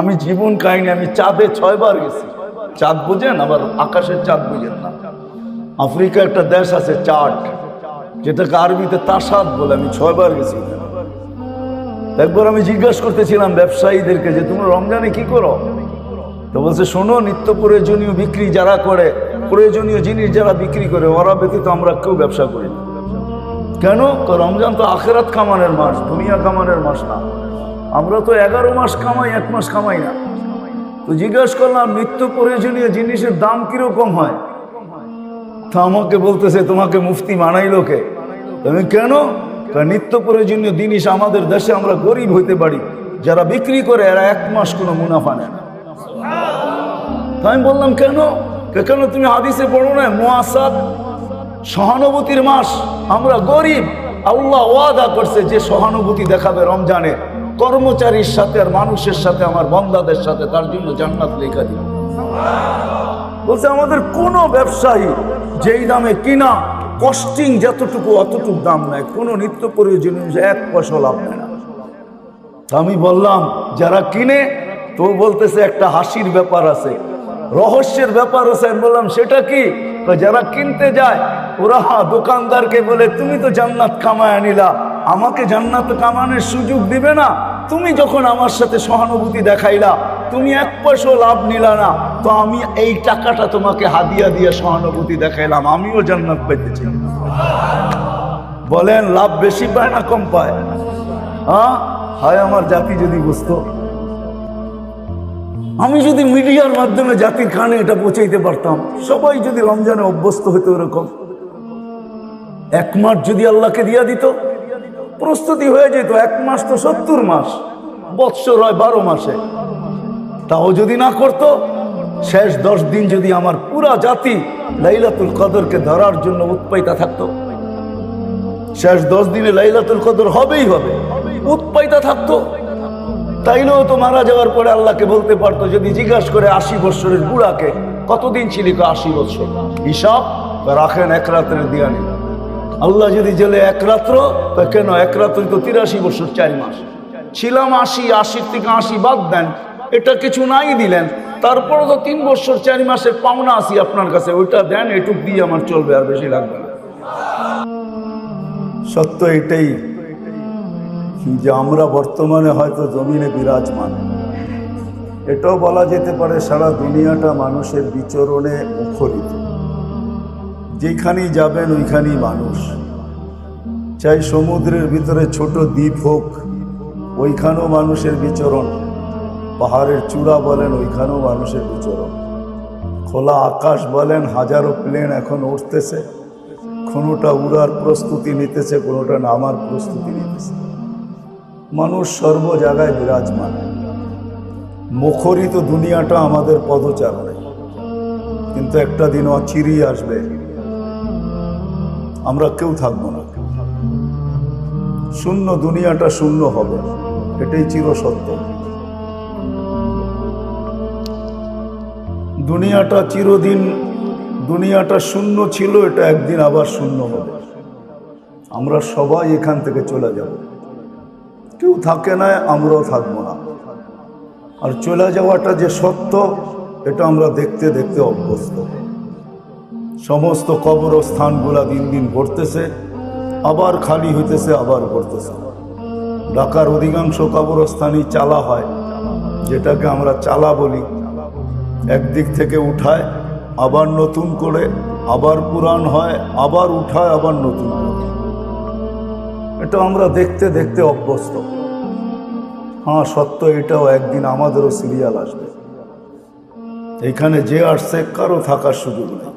আমি জীবন কাহিনী আমি চাঁদে ছয়বার গেছি। চাঁদ বুঝেন, আবার আকাশের চাঁদ বুঝেন না। আফ্রিকা একটা দেশ আছে চাট যেটাকে আরবিতে তাসাদ বলে, আমি ছয়বার গেছি। একবার আমি জিজ্ঞাসা করতেছিলাম ব্যবসায়ীদেরকে যে, তোমরা রমজানে কি করো? তো বলছে, শোনো, নিত্য প্রয়োজনীয় বিক্রি যারা করে, প্রয়োজনীয় জিনিস যারা বিক্রি করে, ওরা ব্যতীত আমরা কেউ ব্যবসা করি কেন? রমজান তো আখেরাত কামানের মাস, দুনিয়া কামানের মাস না। আমরা তো এগারো মাস কামাই, এক মাস কামাই না। তো জিজ্ঞাসা করলাম নিত্য প্রয়োজনীয় জিনিসের দাম কীরকম হয়? তা আমাকে বলতেছে, তোমাকে মুফতি মানাই লোকে তুমি কেন? নিত্য প্রয়োজনীয় জিনিস আমাদের দেশে আমরা গরিব হইতে পারি। যারা বিক্রি করে, এরা এক মাস কোনো মুনাফা নেয় তা আমি বললাম, কেন? কেন তুমি হাদিসে পড়ো না মোয়াসাদ সহানুভূতির মাস। আমরা গরিব, আল্লাহ ওয়াদা করছে যে সহানুভূতি দেখাবে রমজানে। কর্মচারীর সাথে আর মানুষের সাথে, আমার বন্দাদের সাথে, তার জন্য জান্নাত লেখা দিবে বলছে, আমাদের কোনো ব্যবসায়ী যেই দামে কিনা কস্টিং যতটুকু অতটুকু দাম নেয়, কোনো নিত্য প্রয়োজনীয় এক পয়সা লাভ নেয় না। আমি বললাম, যারা কিনে, তো বলতেছে একটা হাসির ব্যাপার আছে, রহস্যের ব্যাপার আছে। আমি বললাম, সেটা কি? যারা কিনতে যায়, ওরা দোকানদারকে বলে, তুমি তো জান্নাত কামায় নিলা, আমাকে জান্নাত কামানোর সুযোগ দিবে না? তুমি যখন আমার সাথে সহানুভূতি দেখাইলা, তুমি এক পয়সা লাভ নিলা না, তো আমি এই টাকাটা তোমাকে হাদিয়া দিয়ে সহানুভূতি দেখাইলাম, আমিও জান্নাত পেতেছি বলেন, লাভ বেশি পায় না কম পায়? হ্যাঁ হয়, আমার জাতি যদি বুঝতো। আমি যদি মিডিয়ার মাধ্যমে জাতির কানে এটা পৌঁছাইতে পারতাম, সবাই যদি রমজানে অভ্যস্ত হতো এরকম। এক মাস যদি আল্লাহকে দিয়া দিত প্রস্তুতি হয়ে যেত, এক মাস তো সত্তর মাস, বৎসর হয় বারো মাসে। তাও যদি না করতো, শেষ দশ দিন যদি আমার পুরা জাতি লাইলাতুল কদরকে ধরার জন্য উৎপাইতা থাকতো। শেষ দশ দিনে লাইলাতুল কদর হবেই হবে, উৎপাইতা থাকতো। তাইলেও তো মারা যাওয়ার পরে আল্লাহকে বলতে পারতো, যদি জিজ্ঞাসা করে আশি বৎসরের বুড়াকে, কতদিন ছিলি আশি বৎসর? হিসাব রাখেন এক রাত্রের দিয়ানি। আল্লাহ যদি জেলে এক রাত্র, তা কেন? এক রাত্রি তো তিরাশি বছর, চার মাস। ছিলাম আশি, আশির থেকে আশি বাদ দেন। এটা কিছু নাই দিলেন। তারপরে তো তিন বছর, চার মাসের পাওনা আসি আপনার কাছে। ওইটা দেন, এটুক দিয়ে আমার চলবে, আর বেশি লাগবে না। সত্য এটাই যে আমরা বর্তমানে হয়তো জমিনে বিরাজমান। এটাও বলা যেতে পারে সারা দুনিয়াটা মানুষের বিচরণে মুখরিত। যেখানেই যাবেন ওইখানেই মানুষ। চাই সমুদ্রের ভিতরে ছোট দ্বীপ হোক, ওইখানেও মানুষের বিচরণ। পাহাড়ের চূড়া বলেন, ওইখানেও মানুষের বিচরণ। খোলা আকাশ বলেন, হাজারো প্লেন এখন উঠতেছে কোনোটা উড়ার প্রস্তুতি নিতেছে, কোনোটা নামার প্রস্তুতি নিতেছে। মানুষ সর্ব জায়গায় বিরাজমান। মুখরিত দুনিয়াটা আমাদের পদচারণে। কিন্তু একটা দিন অচিরিয়ে আসবে। আমরা কেউ থাকব না। শূন্য দুনিয়াটা শূন্য হবে, এটাই চিরসত্য। দুনিয়াটা চিরদিন, দুনিয়াটা শূন্য ছিল, এটা একদিন আবার শূন্য হবে। আমরা সবাই এখান থেকে চলে যাব। কেউ থাকে না, আমরাও থাকব না। আর চলে যাওয়াটা যে সত্য, এটা আমরা দেখতে দেখতে অভ্যস্ত। সমস্ত কবরস্থানগুলা দিন দিন ভরতেছে আবার খালি হইতেছে, আবার ভরতেছে ঢাকার অধিকাংশ কবরস্থানই চালা হয়, যেটাকে আমরা চালা বলি। একদিক থেকে উঠায়, আবার নতুন করে, আবার পুরান হয়, আবার উঠায়, আবার নতুন করে। এটা আমরা দেখতে দেখতে অভ্যস্ত। হ্যাঁ সত্য এটাও একদিন আমাদেরও সিরিয়াল আসবে। এখানে যে আসছে, কারও থাকার সুযোগ নেই।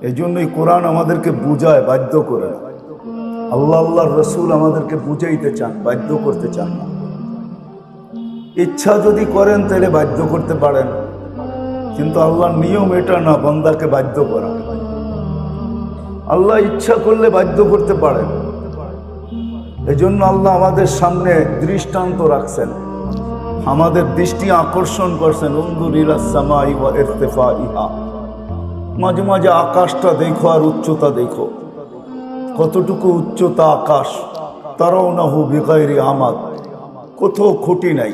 এই জন্যই কোরআন আমাদেরকে বুঝায়, বাধ্য করে আল্লাহ, আল্লাহর রসুল আমাদেরকে বুঝাইতে চান, বাধ্য করতে চান না। ইচ্ছা যদি করেন, তাহলে বাধ্য করতে পারেন। কিন্তু আল্লাহর নিয়ম এটা না, বন্দাকে বাধ্য করা। আল্লাহ ইচ্ছা করলে বাধ্য করতে পারেন। এজন্য আল্লাহ আমাদের সামনে দৃষ্টান্ত রাখছেন। আমাদের দৃষ্টি আকর্ষণ করছেন। উন্দুর ইলাসামাই ওয়া ইরতেফা ইহা মাঝে মাঝে আকাশটা দেখো আর উচ্চতা দেখো। কতটুকু উচ্চতা আকাশ, তারাও না হু বেকারি আমাদ। কোথাও খুঁটি নাই।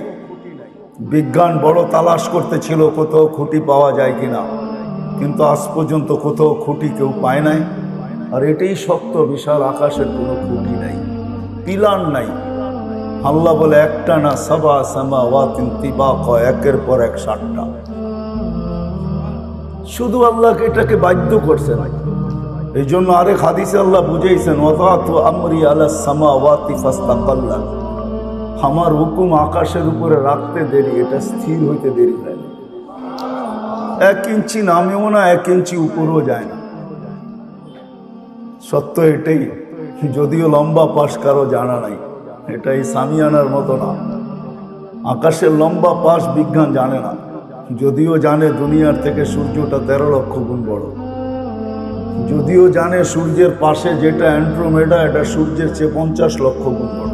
বিজ্ঞান বড় তালাশ করতেছিল কোথাও খুঁটি পাওয়া যায় কিনা। কিন্তু আজ পর্যন্ত কোথাও খুঁটি কেউ পায় নাই। আর এটাই সত্য, বিশাল আকাশের কোনো খুঁটি নাই। পিলার নাই। আল্লাহ বলে, একটা না সাবা সামা ওয়াতিন তিবাক, একের পর এক সাতটা। শুধু আল্লাহকে এটাকে বাধ্য করছেন। এই জন্য আরেক হাদিসে আল্লাহ বুঝেছেন ওয়াত আমরি আলা সামা ওয়াতি ফাস্তাকাল্লা। আমার হুকুম আকাশের উপরে রাখতে দেরি, এটা স্থির হইতে দেরি হয় না। এক ইঞ্চি নামেও না, এক ইঞ্চি উপরেও যায় না। সত্য এটাই, যদিও লম্বা পাশ কারও জানা নাই, এটাই সামিয়ানার মতো না। আকাশের লম্বা পাশ বিজ্ঞান জানে না। যদিও জানে দুনিয়ার থেকে সূর্যটা তেরো লক্ষ গুণ বড়। যদিও জানে সূর্যের পাশে যেটা অ্যান্ড্রোমেডা, এটা সূর্যের চেয়ে পঞ্চাশ লক্ষ গুণ বড়।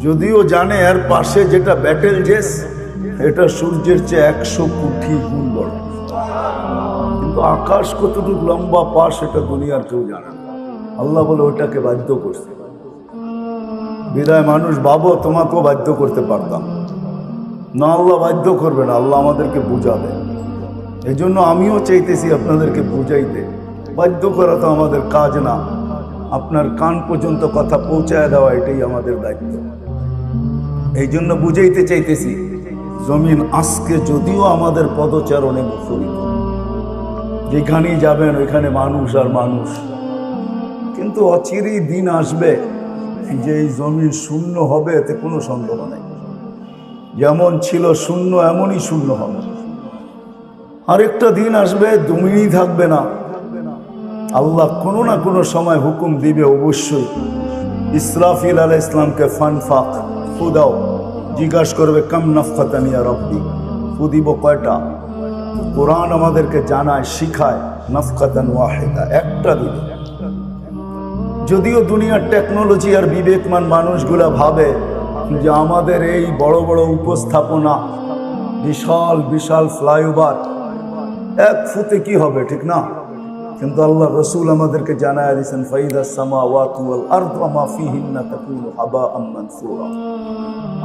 যদিও জানে এর পাশে যেটা ব্যাটেল জেস, এটা সূর্যের চেয়ে একশো কোটি গুণ বড়। কিন্তু আকাশ কতটুকু লম্বা পাশ এটা দুনিয়ার কেউ জানে না। আল্লাহ বলে ওটাকে বাধ্য করছে। বিদায় মানুষ ভাবো তোমাকেও বাধ্য করতে পারতাম। না, আল্লাহ বাধ্য করবে না, আল্লাহ আমাদেরকে বুঝাবে। এই জন্য আমিও চাইতেছি আপনাদেরকে বুঝাইতে। বাধ্য করা তো আমাদের কাজ না, আপনার কান পর্যন্ত কথা পৌঁছায় দেওয়া এটাই আমাদের দায়িত্ব। এই জন্য বুঝাইতে চাইতেছি, জমিন আজকে যদিও আমাদের পদচারণে মুখরিত, যেখানেই যাবেন ওইখানে মানুষ আর মানুষ। কিন্তু অচিরেই দিন আসবে যে এই জমিন শূন্য হবে, এতে কোনো সন্দেহ নেই। যেমন ছিল শূন্য, এমনই শূন্য হবে। আরেকটা দিন আসবে জমিনই থাকবে না। আল্লাহ কোনো না কোনো সময় হুকুম দিবে, অবশ্যই। ইসরাফিল আল ইসলামকে ফান ফাক ফুদাও জিজ্ঞাসা করবে, কাম নফাতানিয়া রব্বি? ফুদিব কয়টা? কোরআন আমাদেরকে জানায়, শিখায় নফকাতান ওয়াহেদা, একটা দিবে যদিও দুনিয়ার টেকনোলজি আর বিবেকমান মানুষগুলা ভাবে যে আমাদের এই বড় বড় উপস্থাপনা, বিশাল বিশাল ফ্লাইওভার, এক ফুতে কি হবে, ঠিক না? কিন্তু আল্লাহ রসুল আমাদেরকে জানায় দিয়েছেন, ফাইদা সামা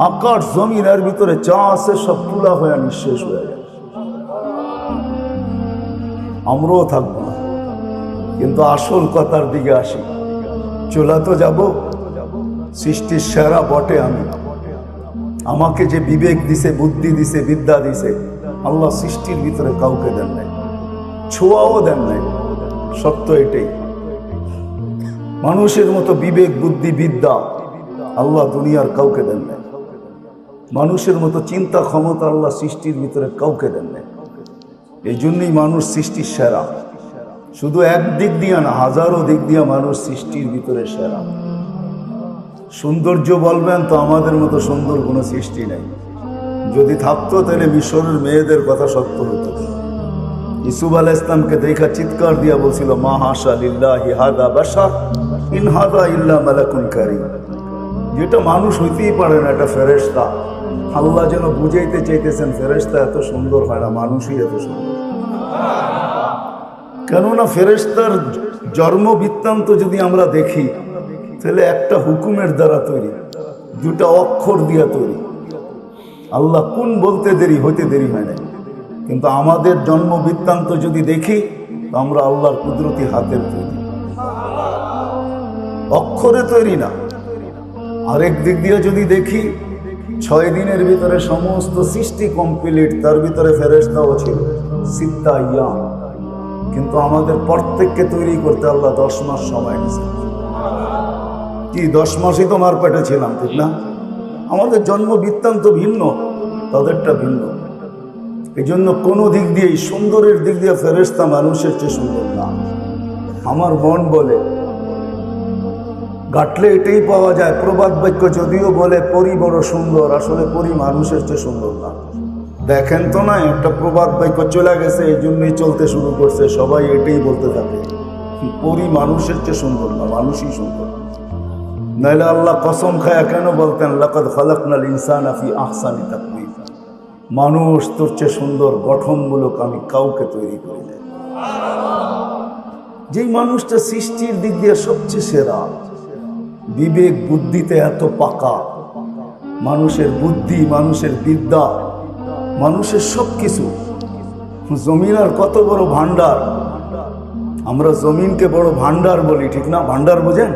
আকাশ, জমিন, এর ভিতরে আছে সব তুলা হয়ে নিঃশেষ হয়ে যাবে। আমরাও থাকব কিন্তু আসল কথার দিকে আসি। চলে তো যাব। সৃষ্টির সেরা বটে আমি। আমাকে যে বিবেক দিছে, বুদ্ধি দিছে, বিদ্যা দিছে, আল্লাহ সৃষ্টির ভিতরে কাউকে দেন নাই, ছোঁয়াও দেন নাই। সত্য এটাই। মানুষের মতো বিবেক, বুদ্ধি, বিদ্যা আল্লাহ দুনিয়ার কাউকে দেন নাই। মানুষের মতো চিন্তা, ক্ষমতা আল্লাহ সৃষ্টির ভিতরে কাউকে দেন নাই। এই জন্যই মানুষ সৃষ্টির সেরা। শুধু এক দিক দিয়া না, হাজারো দিক দিয়া মানুষ সৃষ্টির ভিতরে সেরা। সৌন্দর্য বলবেন তো আমাদের মতো সুন্দর কোনো সৃষ্টি নাই। যদি থাকতো তাহলে মিশরের মেয়েদের কথা সত্য হতো। ইসুফ আল ইসলামকে দেখা চিৎকার দিয়া বলছিল, মা হাসা লিল্লাহি হাদা বাসা ইন হাদা ইল্লা মালাকুন কারি যেটা মানুষ হইতেই পারে না, এটা ফেরেশতা। আল্লাহ যেন বুঝাইতে চাইতেছেন, ফেরেশতা এত সুন্দর হয় না, মানুষই এত সুন্দর। কেননা ফেরেশতার জন্ম বৃত্তান্ত যদি আমরা দেখি তাহলে একটা হুকুমের দ্বারা তৈরি, দুটা অক্ষর দিয়া তৈরি। আল্লাহ কোন বলতে দেরি হইতে দেরি হয় না কিন্তু আমাদের জন্ম বৃত্তান্ত যদি দেখি, তো আমরা আল্লাহর কুদরতি হাতের তৈরি। অক্ষরে তৈরি না। আরেক দিক দিয়ে যদি দেখি, ছয় দিনের ভিতরে সমস্ত সৃষ্টি কমপ্লিট তার ভিতরে ফেরেস্তাও ছিল। সিদ্ধা ইয়া কিন্তু আমাদের প্রত্যেককে তৈরি করতে আল্লাহ দশ মাস সময় নিয়েছে কি, দশ মাসই তোমার পেটে ছিলাম, ঠিক না? আমাদের জন্ম বৃত্তান্ত ভিন্ন, তাদেরটা ভিন্ন। এই জন্য কোনো দিক দিয়েই, সুন্দরের দিক দিয়ে ফেরেস্তা মানুষের চেয়ে সুন্দর না। আমার মন বলে, গাটলে এটাই পাওয়া যায়, প্রবাদ বাক্য যদিও বলে, পরি বড় সুন্দর, আসলে পরি মানুষের চেয়ে সুন্দর না। দেখেন তো না, একটা প্রবাদ বাক্য চলে গেছে এই জন্যই চলতে শুরু করছে, সবাই এটাই বলতে থাকে। পরি মানুষের চেয়ে সুন্দর না, মানুষই সুন্দর। নাইলে আল্লাহ কসম খায়া কেন বলতেন, লাকাদ খালাকনাল ইনসান আফি আহসানি তাকবীর মানুষ তোর চেয়ে সুন্দর, গঠনমূলক আমি কাউকে তৈরি করি যেই মানুষটা সৃষ্টির দিক দিয়ে সবচেয়ে সেরা, বিবেক বুদ্ধিতে এত পাকা, মানুষের বুদ্ধি, মানুষের বিদ্যা, মানুষের সব কিছু জমিন আর কত বড় ভান্ডার আমরা জমিনকে বড় ভান্ডার বলি, ঠিক না? ভান্ডার বোঝেন?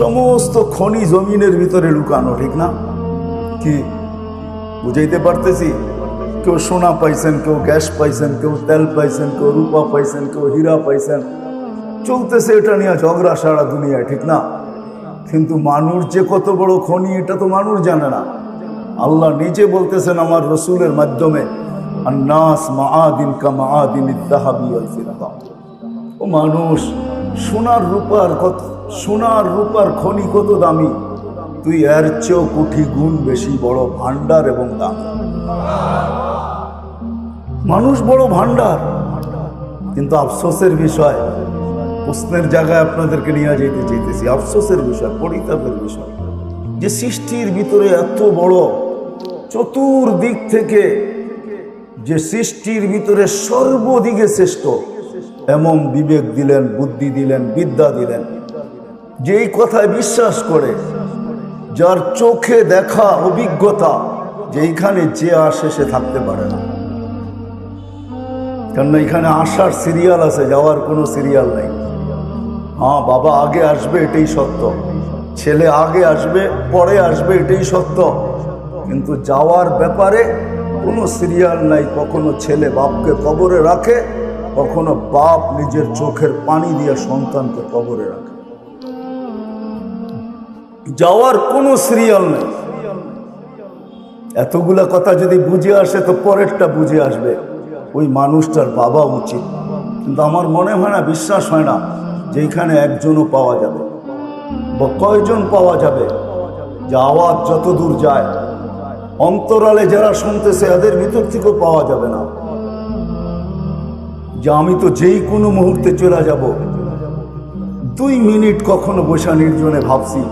সমস্ত খনি জমিনের ভিতরে লুকানো, ঠিক না? কি? বুঝাইতে পারতেছি? কেউ সোনা পাইছেন, কেউ গ্যাস পাইছেন, কেউ তেল পাইছেন, কেউ রূপা পাইছেন, কেউ হীরা পাইছেন। চলতেছে এটা নিয়ে ঝগড়া সারা দুনিয়ায়, ঠিক না? কিন্তু মানুষ যে কত বড় খনি, এটা তো মানুষ জানে না। আল্লাহ নিজে বলতেছেন আমার রসুলের মাধ্যমে নাস মাআদিন কা মাআদিন ইত্তাহাবি ওয়াল ফিদ্দা ও মানুষ সোনার রূপার কত, সোনার রূপার খনি কত দামি? তুই এর চেয়েও কোটি গুণ বেশি বড় ভান্ডার এবং দাম। মানুষ বড় ভান্ডার কিন্তু আফসোসের বিষয়, প্রশ্নের জায়গায় আপনাদেরকে নিয়ে যেতে চাইতেছি। আফসোসের বিষয়, পরিতাপের বিষয়। যে সৃষ্টির ভিতরে এত বড় চতুর্দিক থেকে যে সৃষ্টির ভিতরে সর্বদিকে শ্রেষ্ঠ এমন বিবেক দিলেন, বুদ্ধি দিলেন, বিদ্যা দিলেন। যেই কথায় বিশ্বাস করে, যার চোখে দেখা অভিজ্ঞতা যে এইখানে যে আসে সে থাকতে পারে না। কেননা এখানে আসার সিরিয়াল আছে, যাওয়ার কোনো সিরিয়াল নাই। হ্যাঁ বাবা আগে আসবে, এটাই সত্য। ছেলে আগে আসবে, পরে আসবে, এটাই সত্য। কিন্তু যাওয়ার ব্যাপারে কোনো সিরিয়াল নাই, কখনো ছেলে বাপকে কবরে রাখে কখনো বাপ নিজের চোখের পানি দিয়ে সন্তানকে কবরে রাখে। যাওয়ার কোনো সিরিয়াল নেই। এতগুলা কথা যদি বুঝে আসে তো পরেরটা বুঝে আসবে, ওই মানুষটার বাবা উচিত। কিন্তু আমার মনে হয় না, বিশ্বাস হয় না যে এখানে একজনও পাওয়া যাবে বা কয়জন পাওয়া যাবে। যে আওয়াজ যত দূর যায়, অন্তরালে যারা শুনতেছে, এদের ভিতর থেকেও পাওয়া যাবে না। যে আমি তো যেই কোনো মুহূর্তে চলে যাব। দুই মিনিট কখনো বসা নির্জনে ভাবছি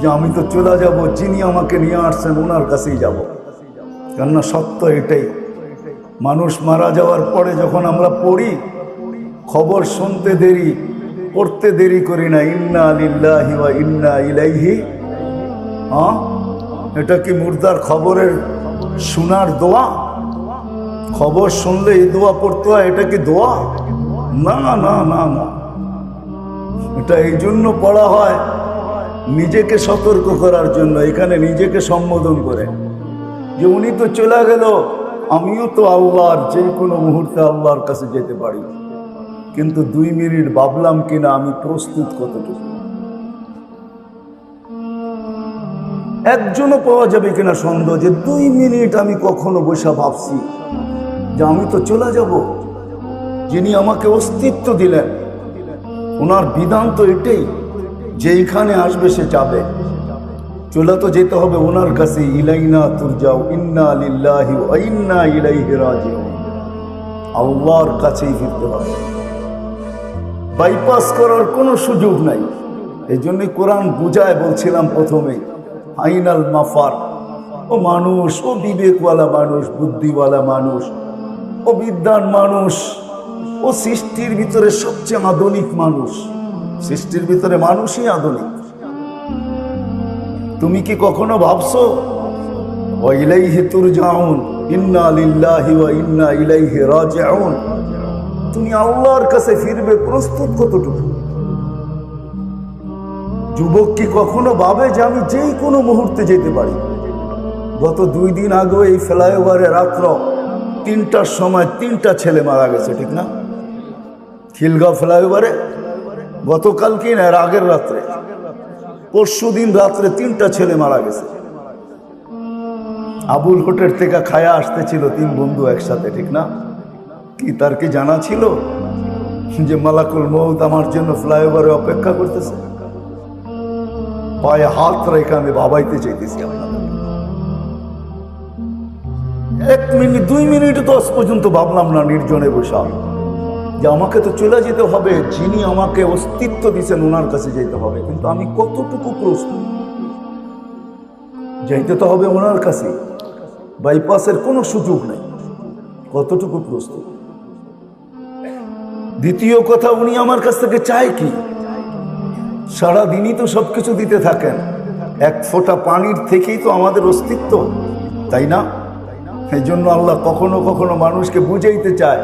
যে আমি তো চলে যাব, যিনি আমাকে নিয়ে আসছেন, ওনার কাছেই যাব। কেননা সত্য এটাই, মানুষ মারা যাওয়ার পরে যখন আমরা পড়ি, খবর শুনতে দেরি, পড়তে দেরি করি না, ইন্না লিল্লাহি বা ইন্না ইলাইহি হ্যাঁ এটা কি মুর্দার খবরের শোনার দোয়া? খবর শুনলে এই দোয়া পড়তে হয়, এটা কি দোয়া? না না না না এটা এই জন্য পড়া হয় নিজেকে সতর্ক করার জন্য, এখানে নিজেকে সম্বোধন করে। যে উনি তো চলে গেল, আমিও তো আল্লাহর যে কোনো মুহূর্তে আল্লাহর কাছে যেতে পারি। কিন্তু দুই মিনিট ভাবলাম কিনা, আমি প্রস্তুত কতটুকু? একজনও পাওয়া যাবে কিনা সন্দেহ যে দুই মিনিট আমি কখনো বসে ভাবছি। যে আমি তো চলে যাব। যিনি আমাকে অস্তিত্ব দিলেন, ওনার বিধান তো এটাই যে এইখানে আসবে সে যাবে। চলে তো যেতে হবে ওনার কাছে, ইলাইনা তুর যাও ইন্না লিল্লাহি ইন্না ইলাইহি আল্লাহর কাছেই ফিরতে হবে। বাইপাস করার কোনো সুযোগ নাই। এই জন্য কোরআন বুঝায় বলছিলাম প্রথমে আইনাল মাফার। ও মানুষ, ও বিবেকওয়ালা মানুষ, বুদ্ধিওয়ালা মানুষ ও বিদ্যান মানুষ ও সৃষ্টির ভিতরে সবচেয়ে আধুনিক মানুষ। সৃষ্টির ভিতরে মানুষই আধুনিক। তুমি কি কখনো ভাবছ তুমি আল্লাহর কাছে ফিরবে প্রস্তুত কতটুকু? যুবক কি কখনো ভাবে যে আমি যেই কোনো মুহূর্তে যেতে পারি? গত দুই দিন আগে এই ফ্লাইওভারে রাত্র তিনটার সময় তিনটা ছেলে মারা গেছে, ঠিক না? খিলগাঁও ফ্লাইওভারে। গতকাল কি না আগের রাত্রে। পরশু দিন রাত্রে তিনটা ছেলে মারা গেছে। আবুল হোটেল থেকে খায়া আসতেছিল তিন বন্ধু একসাথে, ঠিক না? কি তার কি জানা ছিল যে মালাকুল মৌত আমার জন্য ফ্লাইওভারে অপেক্ষা করতেছে? পায়ে হাত রেখে আমি বাবাইতে চাইতেছি আপনাদের। এক মিনিট, দুই মিনিট দশ পর্যন্ত ভাবলাম না নির্জনে বসা। যে আমাকে তো চলে যেতে হবে, যিনি আমাকে অস্তিত্ব দিয়েছেন ওনার কাছে যেতে হবে। কিন্তু আমি কতটুকু প্রস্তুত যাইতে তো হবে ওনার কাছে। বাইপাসের কোনো সুযোগ নেই। কতটুকু প্রস্তুত দ্বিতীয় কথা, উনি আমার কাছ থেকে চায় কি? সারা দিনই তো সব কিছু দিতে থাকেন। এক ফোঁটা পানির থেকেই তো আমাদের অস্তিত্ব, তাই না? এই জন্য আল্লাহ কখনো কখনো মানুষকে বুঝাইতে চায়।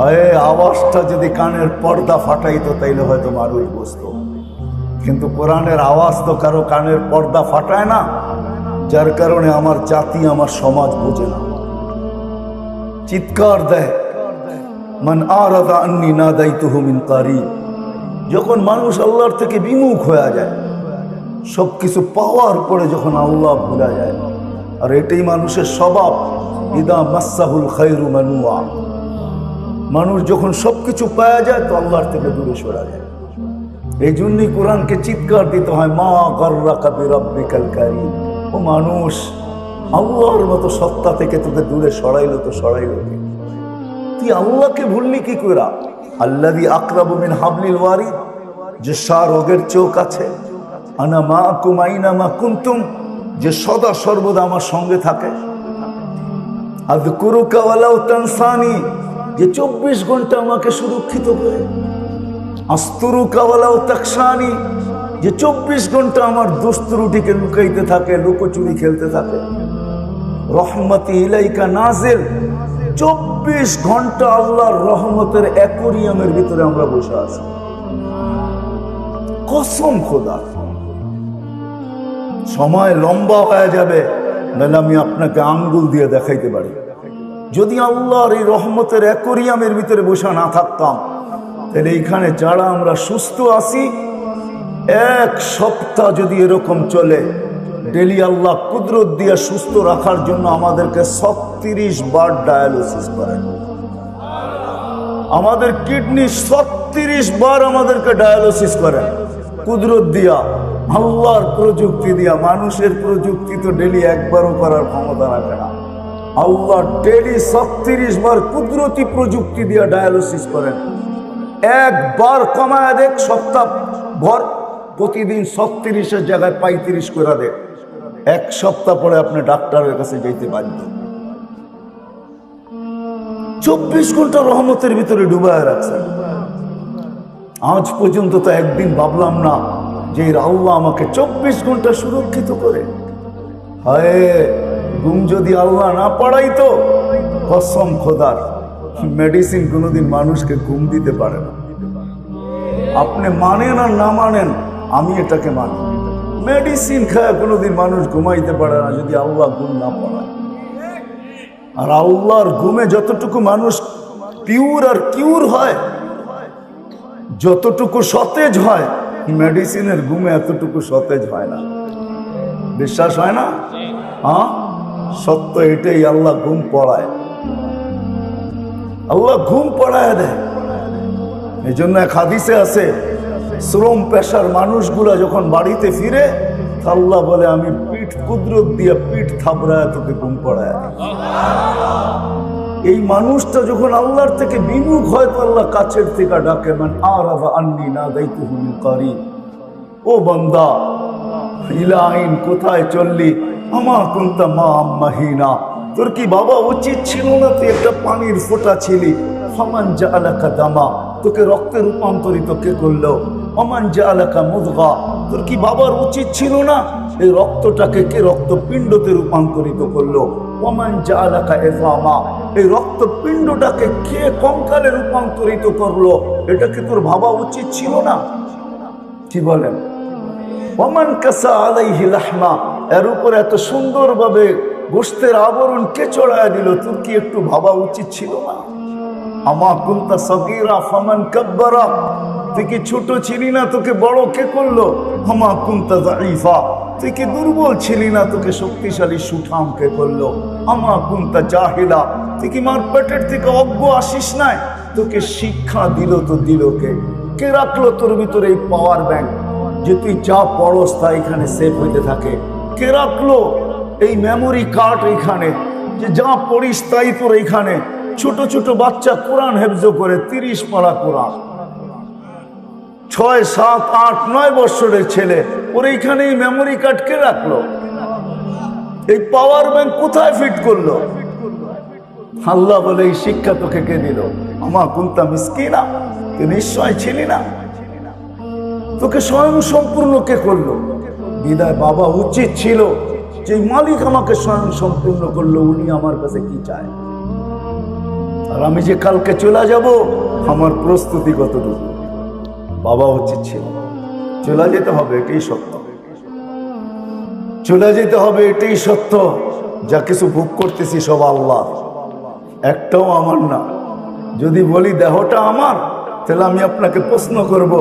হয়, আওয়াজটা যদি কানের পর্দা ফাটাইতো, তাইলে হয়তো মানুষ বুঝতো। কিন্তু কোরআনের আওয়াজ তো কারও কানের পর্দা ফাটায় না, যার কারণে আমার জাতি, আমার সমাজ বোঝে না। চিৎকার দেয়, মান আরাদা আন্নি না দায়িত্ব মিন কারিব যখন মানুষ আল্লাহর থেকে বিমুখ হয়ে যায় সব কিছু পাওয়ার পরে যখন আল্লাহ ভুলা যায় আর এটাই মানুষের স্বভাব। ইদা মাসাহুল খাইরু মানুয়া। মানুষ যখন সব কিছু পাওয়া যায়, তো আল্লাহর থেকে দূরে সরা যায়। এই জন্যই কোরআনকে চিৎকার দিতে হয়, মা গর্রা কাবি রব্বিকাল কারিম। ও মানুষ, আল্লাহর মতো সত্তা থেকে তোকে দূরে সরাইলো তো সরাইলো তুই আল্লাহকে ভুললি কি করা আল্লাদি আকরাবু মিন হাবলিল ওয়ারিদ। যে সার রোগের চোখ আছে। আনা মা কুমাইনা মা কুন্তুম। যে সদা সর্বদা আমার সঙ্গে থাকে। আজ কুরুকা ওয়ালাউ তানসানি, যে চব্বিশ ঘণ্টা আমাকে সুরক্ষিত করে। আস্তুরুকা ওয়ালাউ তাকসানি যে চব্বিশ ঘণ্টা আমার দুস্তুরুটিকে লুকাইতে থাকে, লুকোচুরি খেলতে থাকে। রহমতি ইলাইকা নাজেল চব্বিশ ঘণ্টা আল্লাহর রহমতের অ্যাকোরিয়ামের ভিতরে আমরা বসে আছি। কসম খোদা। সময় লম্বা হয়ে যাবে, নাহলে আমি আপনাকে আঙ্গুল দিয়ে দেখাইতে পারি। যদি আল্লাহর এই রহমতের অ্যাকোরিয়ামের ভিতরে বসে না থাকতাম, তাহলে এইখানে যারা আমরা সুস্থ আছি, এক সপ্তাহ যদি এরকম চলে, ডেলি আল্লাহ কুদরত দিয়ে সুস্থ রাখার জন্য আমাদেরকে ছত্রিশ বার ডায়ালিসিস করেন। আমাদের কিডনি ছত্রিশ বার আমাদেরকে ডায়ালিসিস করেন। কুদরত দিয়া আল্লাহর প্রযুক্তি দিয়া, মানুষের প্রযুক্তি তো ডেলি একবারও করার ক্ষমতা রাখে না। আল্লাহ ডেলি ছত্রিশ বার কুদরতি প্রযুক্তি দিয়া ডায়ালিসিস করেন। একবার কমায় দেখ সপ্তাহ ভর প্রতিদিন ছত্রিশের জায়গায় পঁয়ত্রিশ করে দেখ এক সপ্তাহ পরে আপনি ডাক্তারের কাছে যেতে বাধ্য। চব্বিশ ঘণ্টা রহমতের ভিতরে ডুবায় রাখছেন। আজ পর্যন্ত তো একদিন ভাবলাম না যে আল্লাহ আমাকে চব্বিশ ঘণ্টা সুরক্ষিত করে। হায় গুম যদি আল্লাহ না পড়াইতো, কসম খোদার মেডিসিন কোনোদিন মানুষকে ঘুম দিতে পারে না। আপনি মানেন আর না মানেন, আমি এটাকে মানি। মেডিসিন খায় কোনোদিন মানুষ ঘুমাইতে পারে না যদি আল্লাহ ঘুম না পড়ায়। আর আল্লাহর ঘুমে যতটুকু মানুষ পিওর আর কিউর হয়, যতটুকু সতেজ হয় মেডিসিনের ঘুমে এতটুকু সতেজ হয় না। বিশ্বাস হয় না? হ্যাঁ? সত্য এটাই, আল্লাহ ঘুম পড়ায়। আল্লাহ ঘুম পড়ায় দেয়। এই জন্য এক হাদিসে আছে, শ্রম পেশার মানুষগুলা যখন বাড়িতে ফিরে, আল্লাহ বলে, আমি পিঠ কুদরত দিয়ে পিঠ থাবড়ায় তোকে ঘুম পড়ায়। এই মানুষটা যখন আল্লাহর থেকে বিমুখ হয়, তো আল্লাহ কাছের থেকে ডাকে মানে আর আন্নি না দায়িত্ব ও বন্দা, ইলাইন, কোথায় চললি? আমা কুন্তা মা আম্মাহিনা তোর কি বাবা উচিত ছিল না তুই একটা পানির ফোঁটা ছিলি? ফমান যা আলাকা দামা। তোকে রক্তে রূপান্তরিত কে করল? অমান যা আলাকা মুদগা। তোর কি বাবার উচিত ছিল না? এই রক্তটাকে কে রক্তপিণ্ডতে রূপান্তরিত করল? ওমান যা আলাকা এজামা এই রক্তপিণ্ডটাকে কে কঙ্কালে রূপান্তরিত করল? এটাকে তোর ভাবা উচিত ছিল না? কি বলেন? ওমান কাসা আলাইহি লাহমা, এর উপর এত সুন্দরভাবে গোস্তের আবরণ কে চড়ায় দিল, তোর কি একটু ভাবা উচিত ছিল না? আমা কুন্তা সগীরা ফামান কাব্বারা, তুই কি ছোট ছিলি না তোকে বড় কে করল? আমা কুন্তা জাইফা তুই কি দুর্বল ছিলি না তোকে শক্তিশালী সুঠাম কে করল? আমা কুন্তা জাহিলা তুই কি মার পেটের থেকে অজ্ঞ আসিস নাই। তোকে শিক্ষা দিল তো দিল কে? কে রাখল তোর ভিতরে এই পাওয়ার ব্যাংক যে তুই যা পড়স তা এখানে সেভ হইতে থাকে। কে রাখল এই মেমোরি কার্ড এখানে? যে যা পড়িস তাই তোর এইখানে ছোট ছোট বাচ্চা কোরআন হেফজ করে তিরিশ পারা কোরআন। ছয়, সাত, আট, নয় বছরের ছেলে, ওর এইখানে এই মেমোরি কার্ড কে রাখল? এই পাওয়ার ব্যাংক কোথায় ফিট করল? আল্লাহ বলে, এই শিক্ষা তোকে কে দিল? আমা কুন্তা মিসকিনা? তুই নিশ্চয় ছিলি না? তোকে স্বয়ং সম্পূর্ণ কে করল? বিদায় বাবা উচিত ছিল যে, মালিক আমাকে স্বয়ং সম্পূর্ণ করল, উনি আমার কাছে কি চায়? আর আমি যে কালকে চলে যাব, আমার প্রস্তুতি কতটুকু? বাবা উচিত ছিল। চলে যেতে হবে, এটাই সত্য। চলে যেতে হবে, এটাই সত্য। যা কিছু ভোগ করতেছি সব আল্লাহ। একটাও আমার না। যদি বলি দেহটা আমার তাহলে আমি আপনাকে প্রশ্ন করব